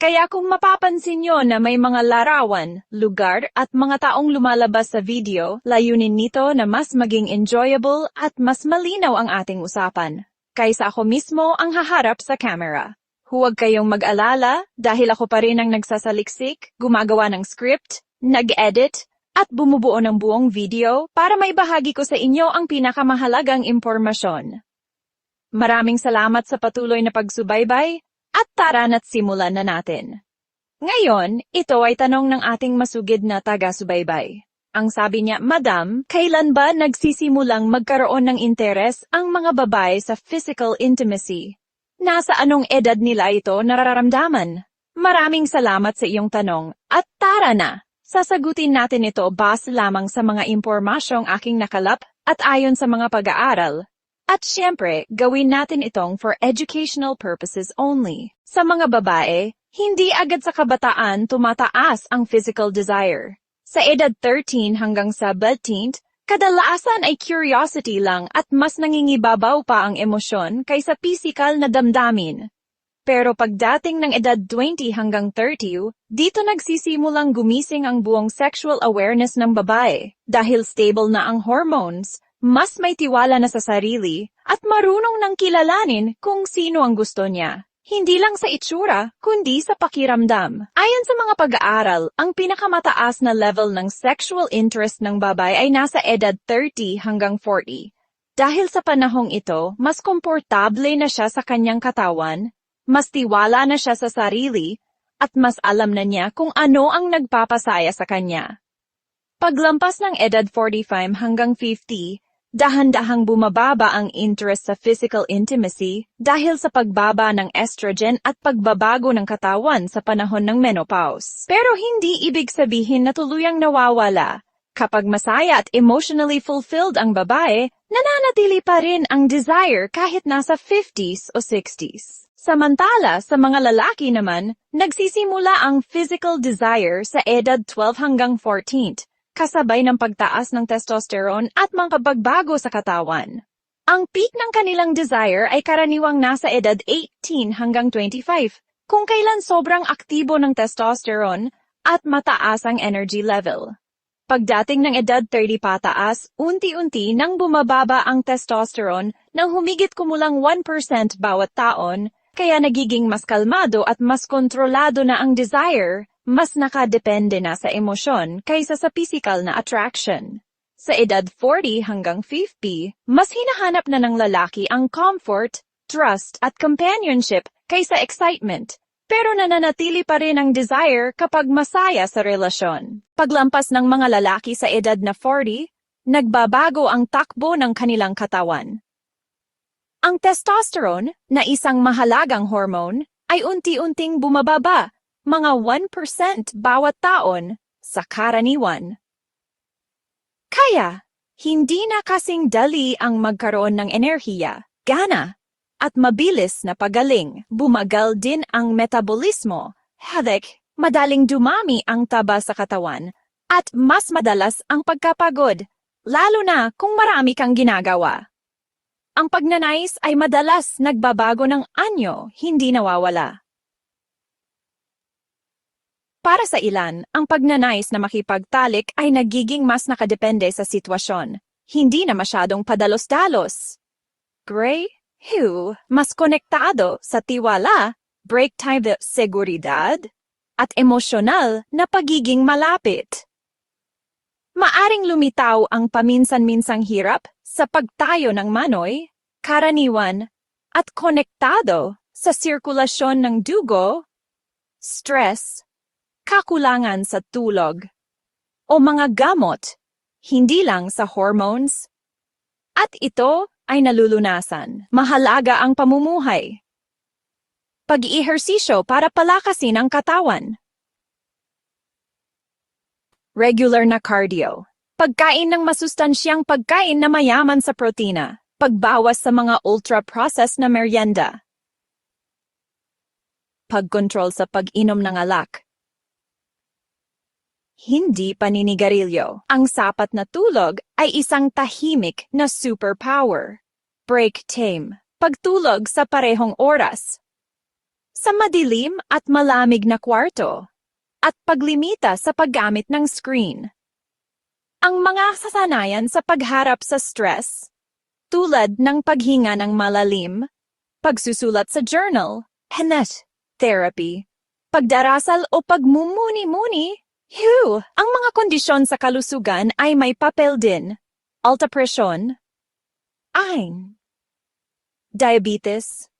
Kaya kung mapapansin nyo na may mga larawan, lugar at mga taong lumalabas sa video, layunin nito na mas maging enjoyable at mas malinaw ang ating usapan. Kaysa ako mismo ang haharap sa camera. Huwag kayong mag-alala dahil ako pa rin ang nagsasaliksik, gumagawa ng script, nag-edit, at bumubuo ng buong video para may bahagi ko sa inyo ang pinakamahalagang impormasyon. Maraming salamat sa patuloy na pagsubaybay at tara na't simulan na natin. Ngayon, ito ay tanong ng ating masugid na taga-subaybay. Ang sabi niya, Madam, kailan ba nagsisimulang magkaroon ng interes ang mga babae sa physical intimacy? Nasa anong edad nila ito nararamdaman? Maraming salamat sa iyong tanong at tara na! Sasagutin natin ito base lamang sa mga impormasyong aking nakalap at ayon sa mga pag-aaral at syempre, gawin natin itong for educational purposes only. Sa mga babae, hindi agad sa kabataan tumataas ang physical desire. Sa edad 13 hanggang sa 18, kadalasan ay curiosity lang at mas nangingibabaw pa ang emosyon kaysa physical na damdamin. Pero pagdating ng edad 20 hanggang 30, dito nagsisimulang gumising ang buong sexual awareness ng babae dahil stable na ang hormones, mas may tiwala na sa sarili at marunong nang kilalanin kung sino ang gusto niya. Hindi lang sa itsura, kundi sa pakiramdam. Ayon sa mga pag-aaral, ang pinakamataas na level ng sexual interest ng babae ay nasa edad 30 hanggang 40. Dahil sa panahong ito, mas komportable na siya sa kanyang katawan, mas tiwala na siya sa sarili, at mas alam na niya kung ano ang nagpapasaya sa kanya. Paglampas ng edad 45 hanggang 50, dahan-dahang bumababa ang interest sa physical intimacy dahil sa pagbaba ng estrogen at pagbabago ng katawan sa panahon ng menopause. Pero hindi ibig sabihin na tuluyang nawawala. Kapag masaya at emotionally fulfilled ang babae, nananatili pa rin ang desire kahit nasa 50s o 60s. Samantala, sa mga lalaki naman, nagsisimula ang physical desire sa edad 12 hanggang 14 kasabay ng pagtaas ng testosterone at mga sa katawan. Ang peak ng kanilang desire ay karaniwang nasa edad 18 hanggang 25, kung kailan sobrang aktibo ng testosterone at mataas ang energy level. Pagdating ng edad 30 pataas, unti-unti nang bumababa ang testosterone nang humigit kumulang 1% bawat taon, kaya nagiging mas kalmado at mas kontrolado na ang desire mas nakadepende na sa emosyon kaysa sa physical na attraction. Sa edad 40 hanggang 50, mas hinahanap na ng lalaki ang comfort, trust at companionship kaysa excitement, pero nananatili pa rin ang desire kapag masaya sa relasyon. Paglampas ng mga lalaki sa edad na 40, nagbabago ang takbo ng kanilang katawan. Ang testosterone, na isang mahalagang hormone, ay unti-unting bumababa mga 1% bawat taon sa karaniwan. Kaya, hindi na kasing dali ang magkaroon ng enerhiya, gana, at mabilis na pagaling. Bumagal din ang metabolismo, headache, madaling dumami ang taba sa katawan, at mas madalas ang pagkapagod, lalo na kung marami kang ginagawa. Ang pagnanais ay madalas nagbabago ng anyo, hindi nawawala. Para sa ilan, ang pagnanais na makipagtalik ay nagiging mas nakadepende sa sitwasyon, hindi na masyadong padalos-dalos. Gray, Hugh, mas konektado sa tiwala, break time de seguridad, at emosyonal na pagiging malapit. Maaring lumitaw ang paminsan-minsang hirap sa pagtayo ng manoy, karaniwan, at konektado sa sirkulasyon ng dugo, stress, kakulangan sa tulog, o mga gamot, hindi lang sa hormones. At ito ay nalulunasan. Mahalaga ang pamumuhay. Pag-iihersisyo para palakasin ang katawan. Regular na cardio. pagkain ng masustansyang pagkain na mayaman sa protina, pagbawas sa mga ultra-processed na merienda, pagkontrol sa pag-inom ng alak, hindi paninigarilyo. Ang sapat na tulog ay isang tahimik na superpower. Break time. Pagtulog sa parehong oras. Sa madilim at malamig na kwarto. At paglimita sa paggamit ng screen. Ang mga sasanayan sa pagharap sa stress, tulad ng paghinga ng malalim, pagsusulat sa journal, henet, therapy, pagdarasal o pagmumuni-muni, Hew! Ang mga kondisyon sa kalusugan ay may papel din. Alta presyon, ain, diabetes,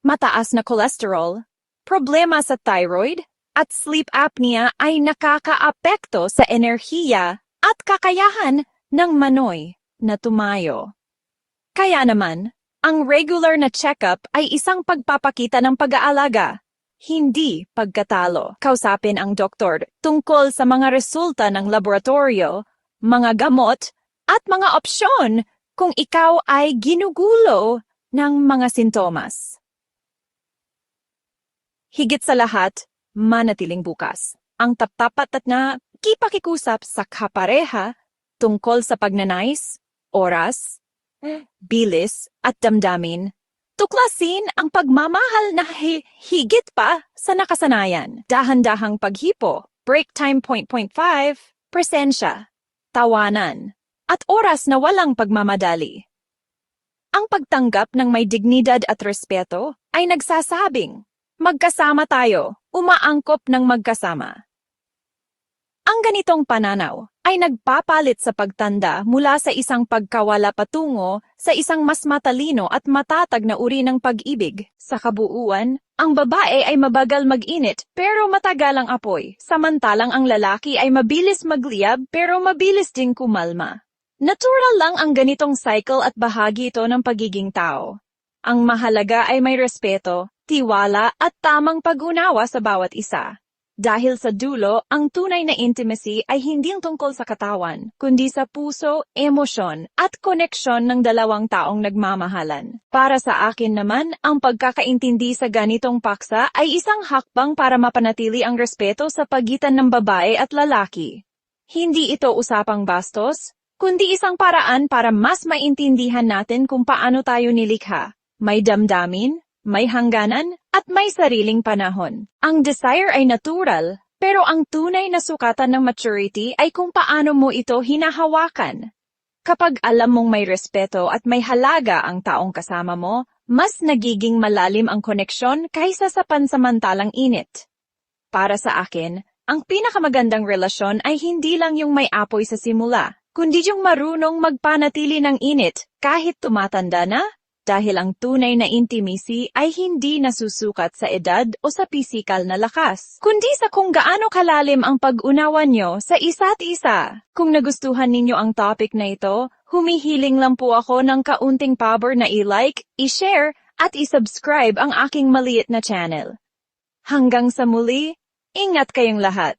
mataas na cholesterol, problema sa thyroid, at sleep apnea ay nakakaapekto sa enerhiya at kakayahan ng manoy na tumayo. Kaya naman, ang regular na checkup ay isang pagpapakita ng pag-aalaga hindi pagkatalo. Kausapin ang doktor tungkol sa mga resulta ng laboratorio, mga gamot, at mga opsyon kung ikaw ay ginugulo ng mga sintomas. Higit sa lahat, manatiling bukas. Ang taptapat at na kipakikusap sa kapareha tungkol sa pagnanais, oras, bilis at damdamin Tuklasin ang pagmamahal na hi- higit pa sa nakasanayan. Dahan-dahang paghipo, break time point point five, presensya, tawanan, at oras na walang pagmamadali. Ang pagtanggap ng may dignidad at respeto ay nagsasabing, magkasama tayo, umaangkop ng magkasama. Ang ganitong pananaw ay nagpapalit sa pagtanda mula sa isang pagkawala patungo sa isang mas matalino at matatag na uri ng pag-ibig. Sa kabuuan, ang babae ay mabagal mag-init pero matagal ang apoy, samantalang ang lalaki ay mabilis magliyab pero mabilis ding kumalma. Natural lang ang ganitong cycle at bahagi ito ng pagiging tao. Ang mahalaga ay may respeto, tiwala at tamang pag-unawa sa bawat isa. Dahil sa dulo, ang tunay na intimacy ay hindi tungkol sa katawan, kundi sa puso, emosyon, at koneksyon ng dalawang taong nagmamahalan. Para sa akin naman, ang pagkakaintindi sa ganitong paksa ay isang hakbang para mapanatili ang respeto sa pagitan ng babae at lalaki. Hindi ito usapang bastos, kundi isang paraan para mas maintindihan natin kung paano tayo nilikha. May damdamin, may hangganan, at may sariling panahon. Ang desire ay natural, pero ang tunay na sukatan ng maturity ay kung paano mo ito hinahawakan. Kapag alam mong may respeto at may halaga ang taong kasama mo, mas nagiging malalim ang koneksyon kaysa sa pansamantalang init. Para sa akin, ang pinakamagandang relasyon ay hindi lang yung may apoy sa simula, kundi yung marunong magpanatili ng init kahit tumatanda na dahil ang tunay na intimacy ay hindi nasusukat sa edad o sa pisikal na lakas, kundi sa kung gaano kalalim ang pag-unawa nyo sa isa't isa. Kung nagustuhan ninyo ang topic na ito, humihiling lang po ako ng kaunting pabor na i-like, i-share, at i-subscribe ang aking maliit na channel. Hanggang sa muli, ingat kayong lahat.